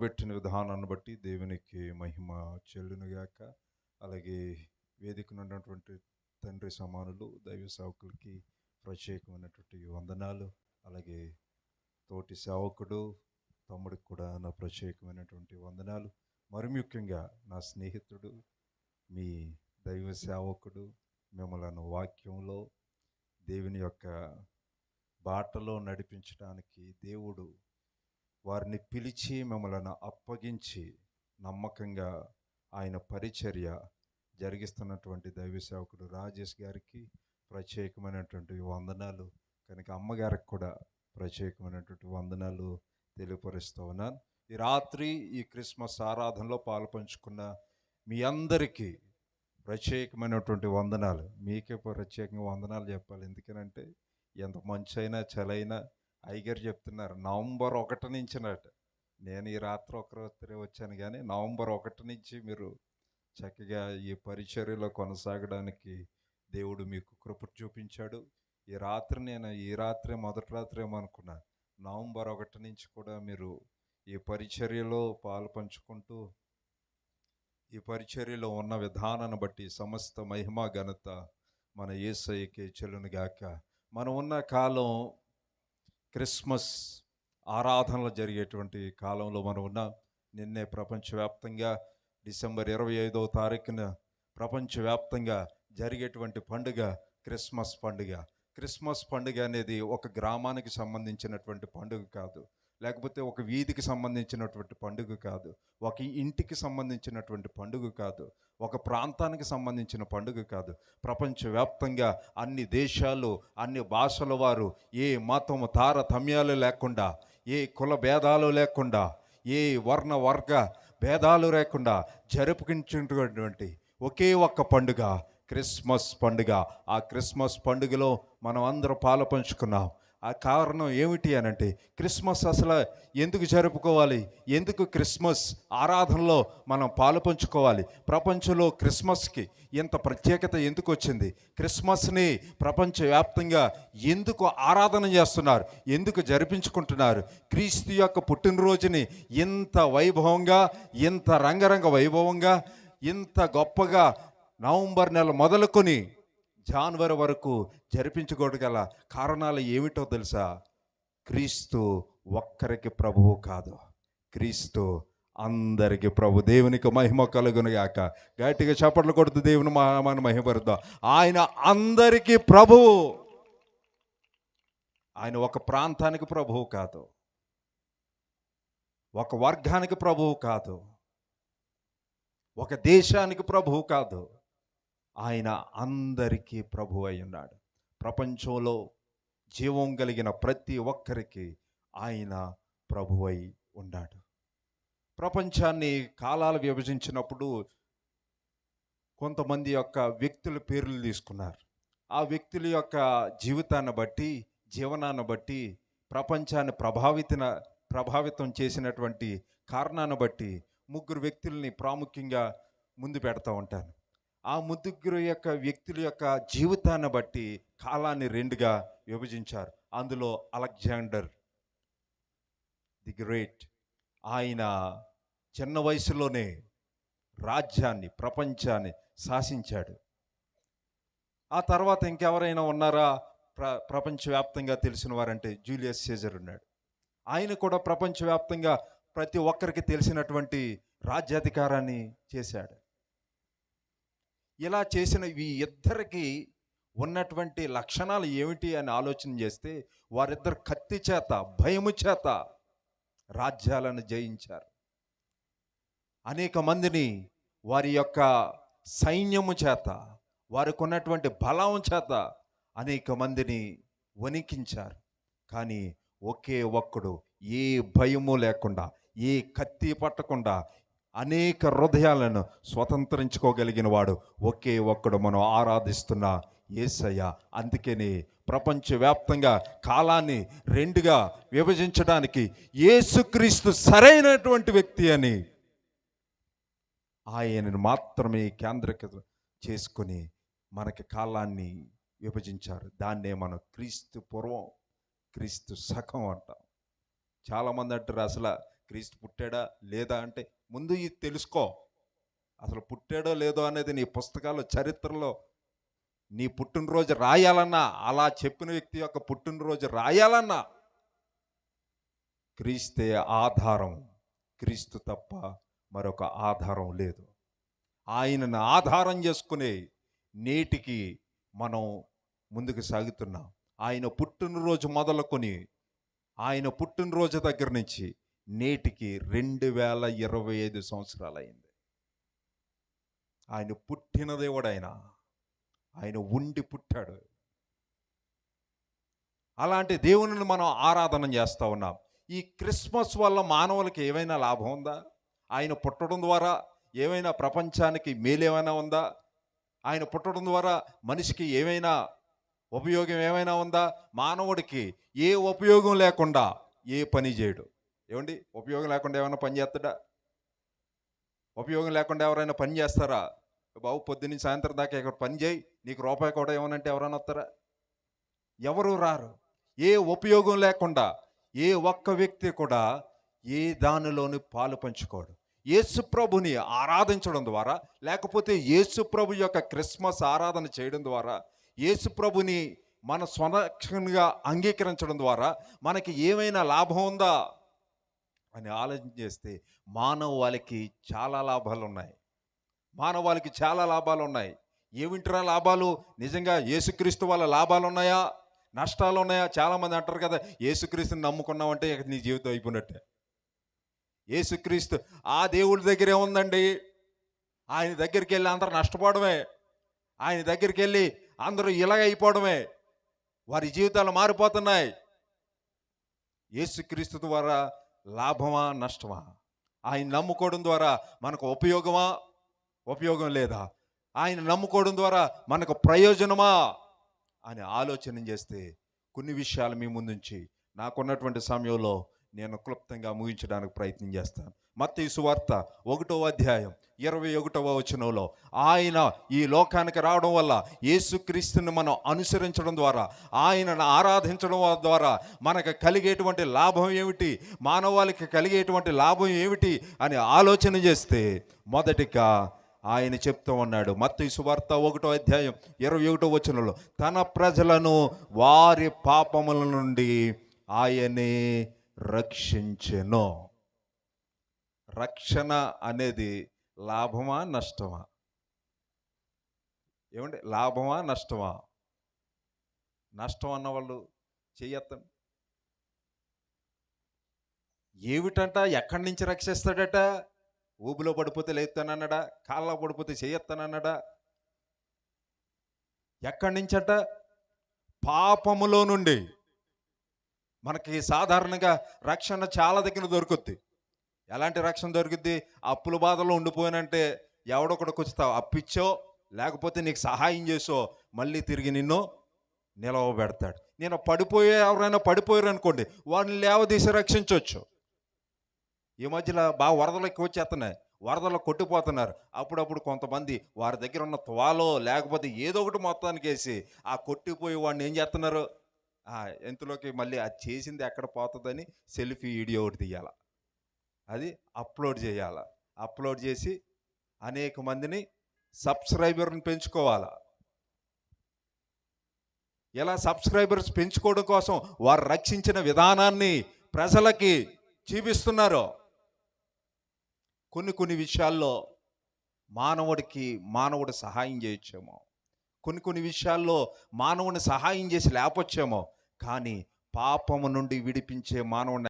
మొరబెట్టిన విధానాన్ని బట్టి దేవునికి మహిమ చెల్లునుగాక అలాగే వేదిక ఉన్నటువంటి తండ్రి సమానులు దైవ సేవకులకి ప్రత్యేకమైనటువంటి వందనాలు. అలాగే తోటి సేవకుడు తమ్ముడికి కూడా నా ప్రత్యేకమైనటువంటి వందనాలు. మరి ముఖ్యంగా నా స్నేహితుడు మీ దైవ సేవకుడు మిమ్మల్ని వాక్యంలో దేవుని యొక్క బాటలో నడిపించడానికి దేవుడు వారిని పిలిచి మిమ్మల్ని అప్పగించి నమ్మకంగా ఆయన పరిచర్య జరిగిస్తున్నటువంటి దైవ సేవకుడు రాజేష్ గారికి ప్రత్యేకమైనటువంటి వందనాలు. కనుక అమ్మగారికి కూడా ప్రత్యేకమైనటువంటి వందనాలు తెలియపరుస్తూ ఉన్నాను. ఈ రాత్రి ఈ క్రిస్మస్ ఆరాధనలో పాల్పంచుకున్న మీ అందరికీ ప్రత్యేకమైనటువంటి వందనాలు. మీకే ప్రత్యేకంగా వందనాలు చెప్పాలి. ఎందుకనంటే ఎంత మంచి అయినా చలైనా అయ్యగారు చెప్తున్నారు నవంబర్ ఒకటి నుంచినట నేను ఈ రాత్రి ఒక రాత్రి వచ్చాను కానీ నవంబర్ ఒకటి నుంచి మీరు చక్కగా ఈ పరిచర్యలో కొనసాగడానికి దేవుడు మీకు కృప చూపించాడు. ఈ రాత్రి నేను ఈ రాత్రి మొదటి రాత్రి ఏమనుకున్నా నవంబర్ ఒకటి నుంచి కూడా మీరు ఈ పరిచర్యలో పాలు పంచుకుంటూ ఈ పరిచర్యలో ఉన్న విధానాన్ని బట్టి సమస్త మహిమ ఘనత మన ఏసయ్యకే చెల్లునుగాక. మనం ఉన్న కాలం క్రిస్మస్ ఆరాధనలు జరిగేటువంటి కాలంలో మనం ఉన్నాం. నిన్నే ప్రపంచవ్యాప్తంగా డిసెంబర్ ఇరవై ఐదవ తారీఖున ప్రపంచవ్యాప్తంగా జరిగేటువంటి పండుగ క్రిస్మస్ పండుగ. క్రిస్మస్ పండుగ అనేది ఒక గ్రామానికి సంబంధించినటువంటి పండుగ కాదు. లేకపోతే ఒక వీధికి సంబంధించినటువంటి పండుగ కాదు. ఒక ఇంటికి సంబంధించినటువంటి పండుగ కాదు. ఒక ప్రాంతానికి సంబంధించిన పండుగ కాదు. ప్రపంచవ్యాప్తంగా అన్ని దేశాలు అన్ని భాషల వారు ఏ మతము తారతమ్యాలు లేకుండా ఏ కుల భేదాలు లేకుండా ఏ వర్ణ వర్గ భేదాలు లేకుండా జరుపుకుంటున్నటువంటి ఒకే ఒక్క పండుగ క్రిస్మస్ పండుగ. ఆ క్రిస్మస్ పండుగలో మనం అందరూ పాలు పంచుకున్నాం. ఆ కారణం ఏమిటి అని అంటే క్రిస్మస్ అసలు ఎందుకు జరుపుకోవాలి? ఎందుకు క్రిస్మస్ ఆరాధనలో మనం పాలు పంచుకోవాలి? ప్రపంచంలో క్రిస్మస్కి ఇంత ప్రత్యేకత ఎందుకు వచ్చింది? క్రిస్మస్ని ప్రపంచవ్యాప్తంగా ఎందుకు ఆరాధన చేస్తున్నారు? ఎందుకు జరిపించుకుంటున్నారు? క్రీస్తు యొక్క పుట్టినరోజుని ఇంత వైభవంగా ఇంత రంగరంగ వైభవంగా ఇంత గొప్పగా నవంబర్ నెల మొదలుకొని జాన్వరి వరకు జరిపించుకోగల కారణాలు ఏమిటో తెలుసా? క్రీస్తు ఒక్కరికి ప్రభువు కాదు. క్రీస్తు అందరికీ ప్రభు. దేవునికి మహిమ కలుగును గాక. గట్టిగా చప్పట్లు కొడుతూ దేవుని మన మహిమపరుద్దాం. ఆయన అందరికీ ప్రభువు. ఆయన ఒక ప్రాంతానికి ప్రభువు కాదు. ఒక వర్గానికి ప్రభువు కాదు. ఒక దేశానికి ప్రభువు కాదు. ఆయన అందరికీ ప్రభు అయి ఉన్నాడు. ప్రపంచంలో జీవం కలిగిన ప్రతి ఒక్కరికి ఆయన ప్రభు అయి ఉన్నాడు. ప్రపంచాన్ని కాలాలు విభజించినప్పుడు కొంతమంది యొక్క వ్యక్తుల పేర్లు తీసుకున్నారు. ఆ వ్యక్తుల యొక్క జీవితాన్ని బట్టి జీవనాన్ని బట్టి ప్రపంచాన్ని ప్రభావితన ప్రభావితం చేసినటువంటి కారణాన్ని బట్టి ముగ్గురు వ్యక్తుల్ని ప్రాముఖ్యంగా ముందు పెడతా ఉంటాను. ఆ ముద్దుగురు యొక్క వ్యక్తుల యొక్క జీవితాన్ని బట్టి కాలాన్ని రెండుగా విభజించారు. అందులో అలెగ్జాండర్ ది గ్రేట్. ఆయన చిన్న వయసులోనే రాజ్యాన్ని ప్రపంచాన్ని శాసించాడు. ఆ తర్వాత ఇంకెవరైనా ఉన్నారా? ప్ర ప్రపంచవ్యాప్తంగా తెలిసిన వారంటే జూలియస్ సీజర్ ఉన్నాడు. ఆయన కూడా ప్రపంచవ్యాప్తంగా ప్రతి ఒక్కరికి తెలిసినటువంటి రాజ్యాధికారాన్ని చేశాడు. ఇలా చేసిన ఈ ఇద్దరికి ఉన్నటువంటి లక్షణాలు ఏమిటి అని ఆలోచన చేస్తే వారిద్దరు కత్తి చేత భయము చేత రాజ్యాలను జయించారు. అనేక మందిని వారి యొక్క సైన్యము చేత వారికి ఉన్నటువంటి బలం చేత అనేక మందిని వణికించారు. కానీ ఒకే ఒక్కడు ఏ భయము లేకుండా ఏ కత్తి పట్టకుండా అనేక హృదయాలను స్వతంత్రించుకోగలిగిన వాడు ఒకే ఒక్కడు మనం ఆరాధిస్తున్న యేసయ్య అందుకని ప్రపంచవ్యాప్తంగా కాలాన్ని రెండుగా విభజించడానికి యేసుక్రీస్తు సరైనటువంటి వ్యక్తి అని ఆయనను మాత్రమే కేంద్రక చేసుకొని మనకి కాలాన్ని విభజించారు. దాన్నే మనం క్రీస్తు పూర్వం క్రీస్తు సఖం అంటాం. చాలామంది అంటారు అసలు క్రీస్తు పుట్టాడా లేదా అంటే ముందు ఇది తెలుసుకో. అసలు పుట్టాడో లేదో అనేది నీ పుస్తకాల్లో చరిత్రలో నీ పుట్టినరోజు రాయాలన్నా అలా చెప్పిన వ్యక్తి యొక్క పుట్టినరోజు రాయాలన్నా క్రీస్తే ఆధారం క్రీస్తు తప్ప మరొక ఆధారం లేదు. ఆయనను ఆధారం చేసుకునే నేటికి మనం ముందుకు సాగుతున్నాం. ఆయన పుట్టినరోజు మొదలుకొని ఆయన పుట్టినరోజు దగ్గర నుంచి నేటికి రెండు వేల ఇరవై ఐదు సంవత్సరాలైంది. ఆయన పుట్టిన దేవుడైన ఆయన ఉండి పుట్టాడు. అలాంటి దేవుని మనం ఆరాధన చేస్తూ ఉన్నాం. ఈ క్రిస్మస్ వల్ల మానవులకి ఏమైనా లాభం ఉందా? ఆయన పుట్టడం ద్వారా ఏమైనా ప్రపంచానికి మేలేమైనా ఉందా? ఆయన పుట్టడం ద్వారా మనిషికి ఏమైనా ఉపయోగం ఏమైనా ఉందా? మానవుడికి ఏ ఉపయోగం లేకుండా ఏ పని చేయడు. ఏమండి? ఉపయోగం లేకుండా ఏమైనా పని చేస్తాడా? ఉపయోగం లేకుండా ఎవరైనా పని చేస్తారా? బాబు పొద్దున్న సాయంత్రం దాకా ఇక్కడ పని చేయి. నీకు రూపాయి కూడా ఏమనంటే ఎవరైనా వస్తారా? ఎవరు రారు. ఏ ఉపయోగం లేకుండా ఏ ఒక్క వ్యక్తి కూడా ఏ దానిలోని పాలు పంచుకోడు. యేసుప్రభుని ఆరాధించడం ద్వారా లేకపోతే యేసుప్రభు యొక్క క్రిస్మస్ ఆరాధన చేయడం ద్వారా యేసుప్రభుని మన స్వరక్షణగా అంగీకరించడం ద్వారా మనకి ఏమైనా లాభం ఉందా? అని ఆలోచన చేస్తే మానవాళికి చాలా లాభాలు ఉన్నాయి మానవాళికి చాలా లాభాలు ఉన్నాయి ఏమింటరా లాభాలు? నిజంగా యేసుక్రీస్తు వల్ల లాభాలు ఉన్నాయా నష్టాలు ఉన్నాయా చాలామంది అంటారు కదా యేసుక్రీస్తుని నమ్ముకున్నామంటే ఇక నీ జీవితం అయిపోయినట్టే. యేసుక్రీస్తు ఆ దేవుడి దగ్గరే ఉందండి. ఆయన దగ్గరికి వెళ్ళి అందరూ నష్టపోవడమే. ఆయన దగ్గరికి వెళ్ళి అందరూ ఇలాగ అయిపోవడమే. వారి జీవితాలు మారిపోతున్నాయి. యేసుక్రీస్తు ద్వారా లాభమా నష్టమా? ఆయన నమ్ముకోవడం ద్వారా మనకు ఉపయోగమా ఉపయోగం లేదా? ఆయన నమ్ముకోవడం ద్వారా మనకు ప్రయోజనమా? అని ఆలోచన చేస్తే కొన్ని విషయాలు మీ ముందుంచి నాకున్నటువంటి సమయంలో నేను క్లుప్తంగా ముగించడానికి ప్రయత్నం చేస్తాను. మత్తయి సువార్త ఒకటో అధ్యాయం ఇరవై ఒకటవ వచనంలో ఆయన ఈ లోకానికి రావడం వల్ల యేసుక్రీస్తుని మనం అనుసరించడం ద్వారా ఆయనను ఆరాధించడం ద్వారా మనకు కలిగేటువంటి లాభం ఏమిటి మానవాళికి కలిగేటువంటి లాభం ఏమిటి అని ఆలోచన చేస్తే మొదటిగా ఆయన చెప్తూ ఉన్నాడు. మత్తయి సువార్త ఒకటో అధ్యాయం ఇరవై ఒకటో వచనంలో తన ప్రజలను వారి పాపముల నుండి ఆయనే రక్షించెను. రక్షణ అనేది లాభమా నష్టమా? ఏమండి? లాభమా నష్టమా? నష్టం అన్న వాళ్ళు ఏమిటంట? ఎక్కడి నుంచి రక్షిస్తాడట? ఊబిలో పడిపోతే లేస్తానన్నాడా కాళ్ళలో పడిపోతే చేయొత్తానన్నాడా ఎక్కడి నుంచట? పాపములో నుండి. మనకి సాధారణంగా రక్షణ చాలా దగ్గర దొరుకుద్ది. ఎలాంటి రక్షణ దొరుకుద్ది? అప్పుల బాధలో ఉండిపోయానంటే ఎవడొకడికి వచ్చావు అప్పిచ్చో లేకపోతే నీకు సహాయం చేసో మళ్ళీ తిరిగి నిన్ను నిలవబెడతాడు. నేను పడిపోయే ఎవరైనా పడిపోయారు అనుకోండి వాడిని లేవదీసి రక్షించవచ్చు ఈ మధ్యలో బాగా వరదలు ఎక్కువ వచ్చేస్తున్నాయి. వరదలు కొట్టిపోతున్నారు అప్పుడప్పుడు కొంతమంది వారి దగ్గర ఉన్న తువాలో లేకపోతే ఏదో ఒకటి మొత్తానికి వేసి ఆ కొట్టిపోయి వాడిని ఏం చేస్తున్నారు? ఎంతలోకి మళ్ళీ అది చేసింది ఎక్కడ పోతుందని సెల్ఫీ వీడియో ఒకటి తీయాల. అది అప్లోడ్ చేయాల. అప్లోడ్ చేసి అనేక మందిని సబ్స్క్రైబర్ని పెంచుకోవాలా. ఇలా సబ్స్క్రైబర్స్ పెంచుకోవడం కోసం వారు రక్షించిన విధానాన్ని ప్రజలకి చూపిస్తున్నారు. కొన్ని కొన్ని విషయాల్లో మానవుడికి మానవుడు సహాయం చేయొచ్చేమో. కొన్ని కొన్ని విషయాల్లో మానవుని సహాయం చేసి లేపొచ్చేమో కానీ పాపము నుండి విడిపించే మానవుని